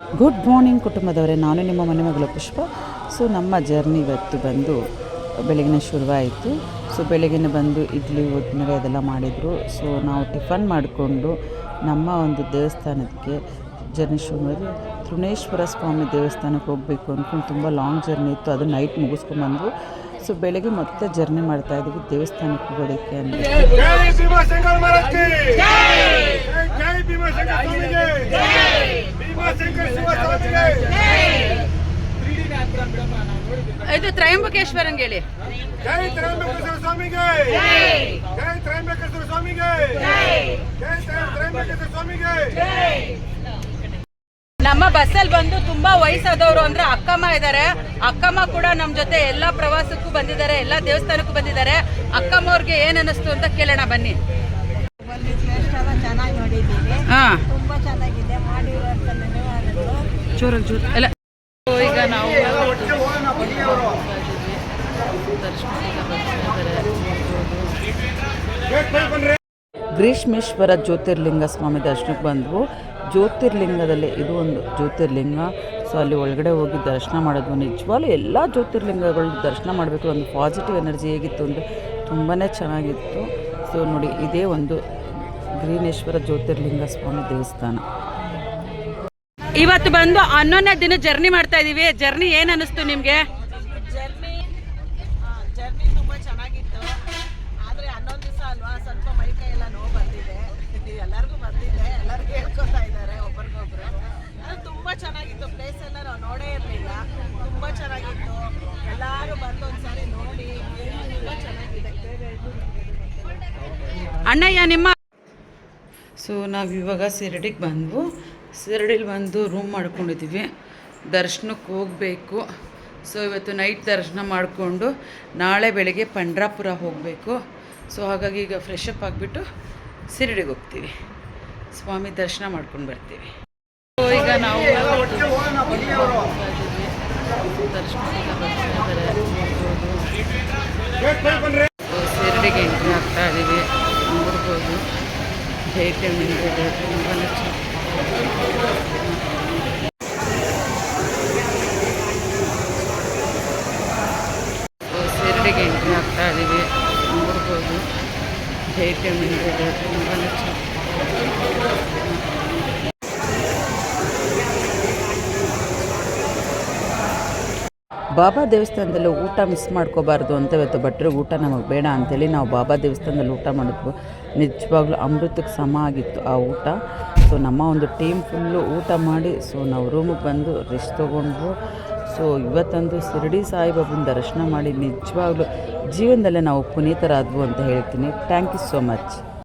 Good morning ಕುಟುಂಬದವರೇ. ನಾನು ನಿಮ್ಮ ಮನೆ ಮಗಳು ಪುಷ್ಪ. ಸೊ ನಮ್ಮ ಜರ್ನಿ ಇವತ್ತು ಬಂದು ಬೆಳಗಿನ ಶುರುವಾಯಿತು. ಸೊ ಬೆಳಗಿನ ಬಂದು ಇಡ್ಲಿ ಉದ್ದಿನಡೆ ಅದೆಲ್ಲ ಮಾಡಿದರು. ಸೊ ನಾವು ಟಿಫನ್ ಮಾಡಿಕೊಂಡು ನಮ್ಮ ಒಂದು ದೇವಸ್ಥಾನಕ್ಕೆ ಜರ್ನಿ ಶುರು ಮಾಡಿ ತೃಣೇಶ್ವರ ಸ್ವಾಮಿ ದೇವಸ್ಥಾನಕ್ಕೆ ಹೋಗಬೇಕು ಅಂದ್ಕೊಂಡು ತುಂಬ ಲಾಂಗ್ ಜರ್ನಿ ಇತ್ತು. ಅದು ನೈಟ್ ಮುಗಿಸ್ಕೊಂಡ್ಬಂದು ಸೊ ಬೆಳಗ್ಗೆ ಮತ್ತೆ ಜರ್ನಿ ಮಾಡ್ತಾ ಇದ್ದೀವಿ ದೇವಸ್ಥಾನಕ್ಕೆ ಹೋಗೋದಕ್ಕೆ ಅಂತ. ಇದು ತ್ರಯಂಬಕೇಶ್ವರಂಗೆ ಹೇಳಿ. ಜೈ ತ್ರಯಂಬಕೇಶ್ವರ ಸ್ವಾಮಿಗೆ. ಜೈ ತ್ರಯಂಬಕೇಶ್ವರ ಸ್ವಾಮಿಗೆ. ಜೈ ತ್ರಯಂಬಕೇಶ್ವರ ಸ್ವಾಮಿಗೆ. ನಮ್ಮ ಬಸ್ಸಲ್ಲಿ ಬಂದು ತುಂಬಾ ವಯಸ್ಸಾದವರು ಅಂದ್ರೆ ಅಕ್ಕಮ್ಮ ಇದ್ದಾರೆ. ಅಕ್ಕಮ್ಮ ಕೂಡ ನಮ್ಮ ಜೊತೆ ಎಲ್ಲಾ ಪ್ರವಾಸಕ್ಕೂ ಬಂದಿದ್ದಾರೆ ಎಲ್ಲಾ ದೇವಸ್ಥಾನಕ್ಕೂ ಬಂದಿದ್ದಾರೆ. ಅಕ್ಕಮ್ಮ ಅವ್ರಿಗೆ ಏನ್ ಅನಿಸ್ತು ಅಂತ ಕೇಳೋಣ ಬನ್ನಿ. ಚೆನ್ನಾಗಿ ನೋಡಿದ್ದೀವಿ ತುಂಬಾ ಚೆನ್ನಾಗಿದೆ ಮಾಡಿ ಚೂರು ಚೂರು. ಎಲ್ಲ ಈಗ ನಾವು ಗ್ರೀಷ್ಮೇಶ್ವರ ಜ್ಯೋತಿರ್ಲಿಂಗ ಸ್ವಾಮಿ ದರ್ಶನಕ್ಕೆ ಬಂದವು. ಜ್ಯೋತಿರ್ಲಿಂಗದಲ್ಲಿ ಇದು ಒಂದು ಜ್ಯೋತಿರ್ಲಿಂಗ. ಸೊ ಅಲ್ಲಿ ಒಳಗಡೆ ಹೋಗಿ ದರ್ಶನ ಮಾಡೋದು ನಿಜವಾಗ್ಲೂ ಎಲ್ಲ ಜ್ಯೋತಿರ್ಲಿಂಗಗಳು ದರ್ಶನ ಮಾಡಬೇಕು ಒಂದು ಪಾಸಿಟಿವ್ ಎನರ್ಜಿ ಹೇಗಿತ್ತು ಅಂದರೆ ತುಂಬಾ ಚೆನ್ನಾಗಿತ್ತು. ಸೊ ನೋಡಿ, ಇದೇ ಒಂದು ಗ್ರೀನೇಶ್ವರ ಜ್ಯೋತಿರ್ಲಿಂಗ ಸ್ವಾಮಿ ದೇವಸ್ಥಾನ. ಇವತ್ತು ಬಂದು ಹನ್ನೊಂದನೇ ದಿನ ಜರ್ನಿ ಮಾಡ್ತಾ ಇದೀವಿ. ಜರ್ನಿ ಏನು ಅನಿಸ್ತು ನಿಮ್ಗೆ ಜರ್ನಿ ಜರ್ನಿ ತುಂಬ ಚೆನ್ನಾಗಿತ್ತು ಆದರೆ ಹನ್ನೊಂದು ದಿವಸ ಅಲ್ವಾ ಸ್ವಲ್ಪ ಮೈ ಕೈ ಎಲ್ಲ ನೋವು ಬಂದಿದೆ ಎಲ್ಲರಿಗೂ ಬಂದಿದೆ ಎಲ್ಲರಿಗೂ ಹೇಳ್ಕೊತಾ ಇದ್ದಾರೆ ಒಬ್ರಿಗೊಬ್ರು ಅದು ತುಂಬ ಚೆನ್ನಾಗಿತ್ತು ಪ್ಲೇಸ್ ಎಲ್ಲ ನಾವು ನೋಡೇ ಇರಲಿಲ್ಲ ತುಂಬ ಚೆನ್ನಾಗಿತ್ತು ಎಲ್ಲರೂ ಬಂದು ಒಂದ್ಸಾರಿ ನೋಡಿ ತುಂಬ ಚೆನ್ನಾಗಿದೆ ಅಣ್ಣಯ್ಯ ನಿಮ್ಮ ಸೊ ನಾವು ಇವಾಗ ಸಿರಡಿಗೆ ಬಂದ್ವು. ಶಿರಡಿಲಿ ಬಂದು ರೂಮ್ ಮಾಡ್ಕೊಂಡಿದ್ದೀವಿ ದರ್ಶನಕ್ಕೆ ಹೋಗಬೇಕು. ಸೊ ಇವತ್ತು ನೈಟ್ ದರ್ಶನ ಮಾಡಿಕೊಂಡು ನಾಳೆ ಬೆಳಗ್ಗೆ ಪಂಡ್ರಾಪುರ ಹೋಗಬೇಕು. ಸೊ ಹಾಗಾಗಿ ಈಗ ಫ್ರೆಶ್ ಅಪ್ ಆಗಿಬಿಟ್ಟು ಶಿರಡಿಗೆ ಹೋಗ್ತೀವಿ. ಸ್ವಾಮಿ ದರ್ಶನ ಮಾಡ್ಕೊಂಡು ಬರ್ತೀವಿ. ಸೊ ಈಗ ನಾವು ಸೊ ಎ ಟಿ ಎಮ್ ಇದೆ ತುಂಬಾ ಸೊ ಶಿರಡಿಗೆ ಎಂಟ್ರಿ ಆಗ್ತಾ ಇದ್ದೀವಿ ನೋಡ್ಬೋದು ಎ ಟಿ ಎಮ್ ಇದೆ ಬಾಬಾ ದೇವಸ್ಥಾನದಲ್ಲಿ ಊಟ ಮಿಸ್ ಮಾಡ್ಕೋಬಾರ್ದು ಅಂತ ಇವತ್ತು ಭಟ್ರಿಗೆ ಊಟ ನಮಗೆ ಬೇಡ ಅಂತೇಳಿ ನಾವು ಬಾಬಾ ದೇವಸ್ಥಾನದಲ್ಲಿ ಊಟ ಮಾಡಿದ್ವು. ನಿಜವಾಗ್ಲೂ ಅಮೃತಕ್ಕೆ ಸಮ ಆಗಿತ್ತು ಆ ಊಟ. ಸೊ ನಮ್ಮ ಒಂದು ಟೀಮ್ ಫುಲ್ಲು ಊಟ ಮಾಡಿ ಸೊ ನಾವು ರೂಮಿಗೆ ಬಂದು ರೆಸ್ಟ್ ತೊಗೊಂಡ್ವು ಸೊ ಇವತ್ತಂದು ಶಿರಡಿ ಸಾಯಿಬಾಬನ ದರ್ಶನ ಮಾಡಿ ನಿಜವಾಗ್ಲೂ ಜೀವನದಲ್ಲೇ ನಾವು ಪುನೀತರಾದ್ವು ಅಂತ ಹೇಳ್ತೀನಿ. Thank you so much